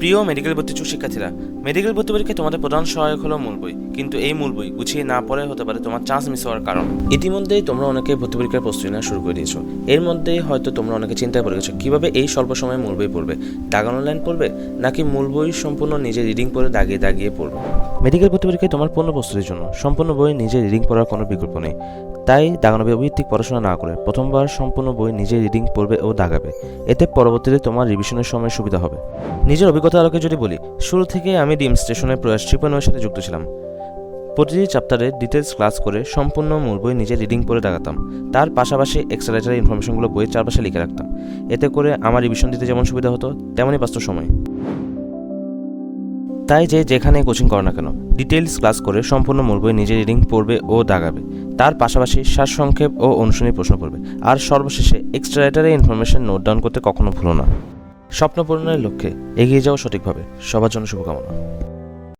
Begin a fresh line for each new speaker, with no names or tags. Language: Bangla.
প্রিয় মেডিকেল ভর্তি ইচ্ছুক শিক্ষার্থীরা মেডিকেল ভর্তি পরীক্ষায় তোমাদের প্রধান সহায়ক হলো মূল বই। কিন্তু এই মূল বই গুছিয়ে না পড়ে হতে পারে তোমার চান্স মিস হওয়ার কারণ। ইতিমধ্যেই তোমরা অনেকে ভর্তি পরীক্ষার প্রস্তুতি নেওয়া শুরু করে দিয়েছ। এর মধ্যেই হয়তো তোমরা অনেকে চিন্তায় পড়ে গেছো, কীভাবে এই স্বল্প সময়ে মূল বই পড়বে? দাগানো লাইন পড়বে? নাকি মূল বই সম্পূর্ণ নিজে রিডিং পড়ে দাগিয়ে দাগিয়ে পড়বে? মেডিকেল ভর্তি পরীক্ষায় তোমার পূর্ণ প্রস্তুতির জন্য সম্পূর্ণ বই নিজে রিডিং পড়ার কোনো বিকল্প নেই। তাই দাগানো ভিত্তিক পড়াশোনা না করে প্রথমবার সম্পূর্ণ বই নিজে রিডিং পড়বে ও দাগাবে। এতে পরবর্তীতে তোমার রিভিশনের সময় সুবিধা হবে। নিজের অভিজ্ঞতা আলোকে যদি বলি, শুরু থেকে আমি ডিম স্টেশনের প্রয়াস ট্রিপনের সাথে যুক্ত ছিলাম। প্রতিটি চ্যাপ্টারে ডিটেলস ক্লাস করে সম্পূর্ণ মূল বই নিজে রিডিং পড়ে দাগাতাম। তার পাশাপাশি এক্সট্রা ইনফরমেশনগুলো বইয়ের চারপাশে লিখে রাখতাম। এতে করে আমার রিভিশন দিতে যেমন সুবিধা হতো, তেমনই বাস্তব সময়। তাই যে যেখানে কোচিং করো না কেন ডিটেলস ক্লাস করে সম্পূর্ণ মূল বই নিজে রিডিং পড়বে ও দাগাবে। তার পাশাপাশি সারসংক্ষেপ ও অনুশীলনী প্রশ্ন করবে। আর সর্বশেষে এক্সট্রা রাইটারে ইনফরমেশন নোট ডাউন করতে কখনো ভুলো না। স্বপ্ন পূরণের লক্ষ্যে এগিয়ে যাও সঠিকভাবে। সবার জন্য শুভকামনা।